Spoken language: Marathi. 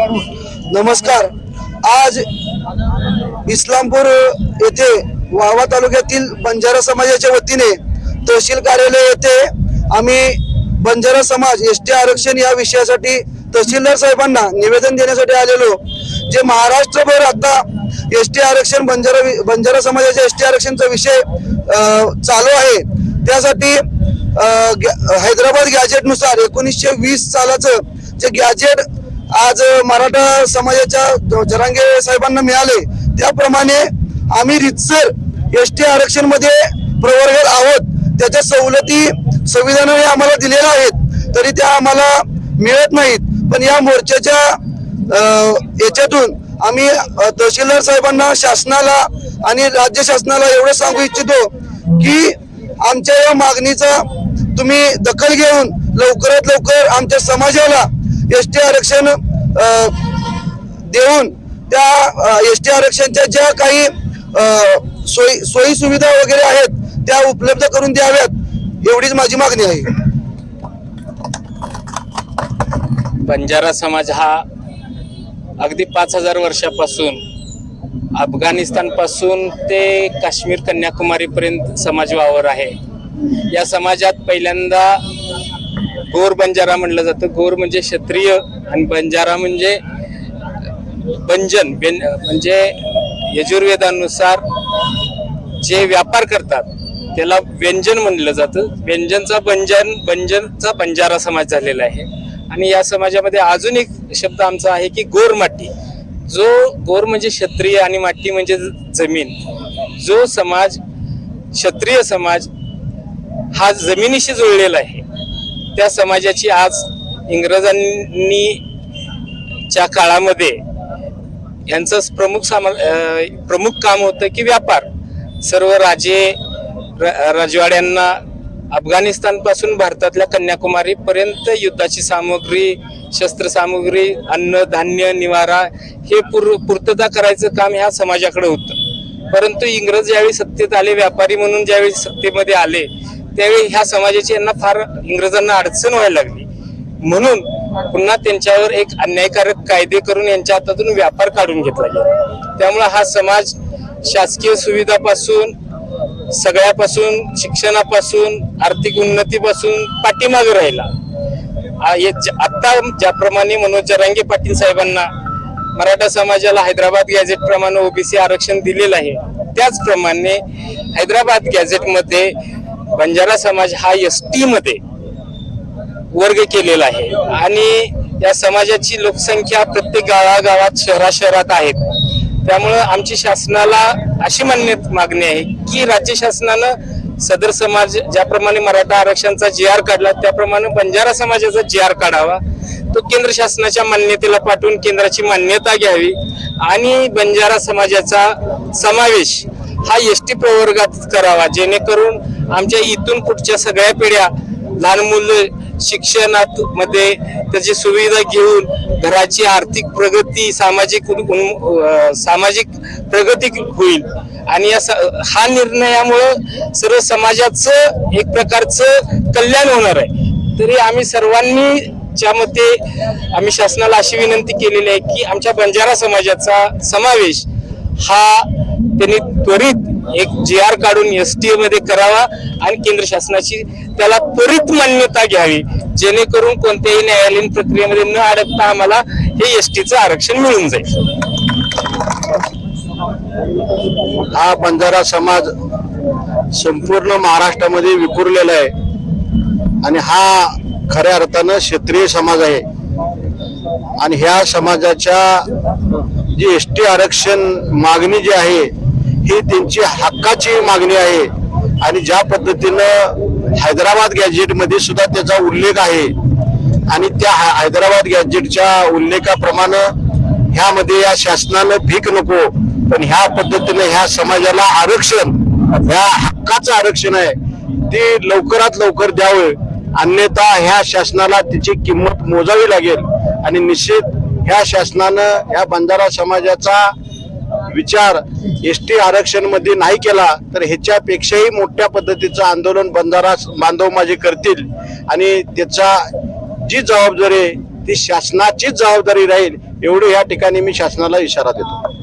नमस्कार. आज इस्लामपूर येथे वावा तालुक्यातील बंजारा समाजाच्या वतीने तहसील कार्यालय येथे आम्ही बंजारा समाज एस टी आरक्षण या विषयासाठी तहसीलदार साहेबांना निवेदन देण्यासाठी आलेलो. जे महाराष्ट्रभर आता एस टी आरक्षण बंजारा बंजारा समाजाच्या एस टी आरक्षणचा विषय चालू आहे. त्यासाठी हैदराबाद गॅजेटनुसार एकोणीसशे वीस सालाचं जे गॅजेट आज मराठा समाजाच्या जरांगे साहेबांना मिळाले. त्याप्रमाणे आम्ही रितसर एस टी आरक्षणमध्ये प्रवर्गात आहोत. त्याच्या सवलती संविधानाने आम्हाला दिलेल्या आहेत. तरी त्या आम्हाला मिळत नाहीत. पण या मोर्चाच्या याच्यातून आम्ही तहसीलदार साहेबांना शासनाला आणि राज्य शासनाला एवढं सांगू इच्छितो की आमच्या या मागणीचा तुम्ही दखल घेऊन लवकरात लवकर आमच्या समाजाला एस टी आरक्षण देऊन त्या एस टी आरक्षणच्या ज्या काही सोयी सोयी सुविधा वगैरे आहेत त्या उपलब्ध करून द्याव्यात एवढीच माझी मागणी आहे. बंजारा समाज हा अगदी पाच हजार वर्षापासून अफगाणिस्तानपासून ते काश्मीर कन्याकुमारीपर्यंत समाज वावर आहे. या समाजात पहिल्यांदा गोर बंजारा म्हणलं जातं. गोर म्हणजे क्षत्रिय आणि बंजारा म्हणजे बंजन म्हणजे यजुर्वेदानुसार जे व्यापार करतात त्याला व्यंजन म्हणलं जातं. व्यंजनचा बंजन बंजनचा बंजारा समाज झालेला आहे. आणि या समाजामध्ये अजून एक शब्द आमचा आहे की गोर माटी. जो गोर म्हणजे क्षत्रिय आणि माटी म्हणजे जमीन. जो समाज क्षत्रिय समाज हा जमिनीशी जुळलेला आहे. त्या समाजाची आज इंग्रजांनी च्या काळामध्ये यांचं प्रमुख सामा प्रमुख काम होतं की व्यापार. सर्व राजे र- राजवाड्यांना अफगाणिस्तानपासून भारतातल्या कन्याकुमारीपर्यंत युद्धाची सामग्री शस्त्रसामुग्री अन्न धान्य निवारा हे पूर पूर्तता करायचं काम ह्या समाजाकडे होतं. परंतु इंग्रज ज्यावेळी सत्तेत आले व्यापारी म्हणून ज्यावेळी सत्तेमध्ये आले त्यावेळी ह्या समाजाची यांना फार इंग्रजांना अडचण व्हायला लागली. म्हणून पुन्हा त्यांच्यावर एक अन्यायकारक कायदे करून यांच्या हातातून व्यापार काढून घेतला गेला. त्यामुळे हा समाज शासकीय सुविधापासून सगळ्यापासून शिक्षणापासून आर्थिक उन्नतीपासून पाठीमागे राहिला. आता ज्याप्रमाणे मनोज जरांगे पाटील साहेबांना मराठा समाजाला हैदराबाद गॅझेट प्रमाणे ओबीसी आरक्षण दिलेलं आहे त्याचप्रमाणे हैदराबाद गॅझेटमध्ये बंजारा समाज हा एस टी मध्ये वर्ग केलेला आहे. आणि या समाजाची लोकसंख्या प्रत्येक गावागावात शहरा शहरात आहेत. त्यामुळं आमची शासनाला अशी मान्य मागणी आहे की राज्य शासनानं सदर समाज ज्याप्रमाणे मराठा आरक्षणचा जी आर काढला त्याप्रमाणे बंजारा समाजाचा जी आर काढावा. तो केंद्र शासनाच्या मान्यतेला पाठवून केंद्राची मान्यता घ्यावी. आणि बंजारा समाजाचा समावेश हा एस टी प्रवर्गात करावा जेणेकरून आमच्या इथून पुढच्या सगळ्या पिढ्या लहान मुलं शिक्षणात मध्ये त्याची सुविधा घेऊन घराची आर्थिक प्रगती सामाजिक सामाजिक प्रगती होईल. आणि या हा निर्णयामुळं सर्व समाजाचं एक प्रकारचं कल्याण होणार आहे. तरी आम्ही सर्वांनी च्या मते आम्ही शासनाला अशी विनंती केलेली आहे की आमच्या बंजारा समाजाचा समावेश हा त्यांनी त्वरित एक जी आर काढून एस टी मध्ये करावा आणि केंद्र शासनाची त्याला त्वरित मान्यता घ्यावी जेणेकरून कोणत्याही न्यायालयीन प्रक्रियेमध्ये न अडकता आम्हाला हे एस टीचं आरक्षण मिळून जाईल. हा बंजारा समाज संपूर्ण महाराष्ट्रामध्ये विखुरलेला आहे. आणि हा खऱ्या अर्थानं क्षेत्रीय समाज आहे. आणि ह्या समाजाच्या जी एस टी आरक्षण मागणी जी आहे ही त्यांची हक्काची मागणी आहे. आणि ज्या पद्धतीनं हैदराबाद गॅजेटमध्ये सुद्धा त्याचा उल्लेख आहे. आणि त्या हैदराबाद गॅजेटच्या उल्लेखाप्रमाणे ह्यामध्ये या शासनानं भीक नको पण ह्या पद्धतीने ह्या समाजाला आरक्षण ह्या हक्काचं आरक्षण आहे. ते लवकरात लवकर द्यावं. अन्यथा ह्या शासनाला त्याची किंमत मोजावी लागेल. आणि निश्चित ह्या शासनानं ह्या बंजारा समाजाचा विचार एस टी आरक्षणमध्ये नाही केला तर ह्याच्यापेक्षाही मोठ्या पद्धतीचं आंदोलन बंधारा बांधव माझे करतील आणि त्याचा जी जबाबदारी आहे ती शासनाचीच जबाबदारी राहील एवढे या ठिकाणी मी शासनाला इशारा देतो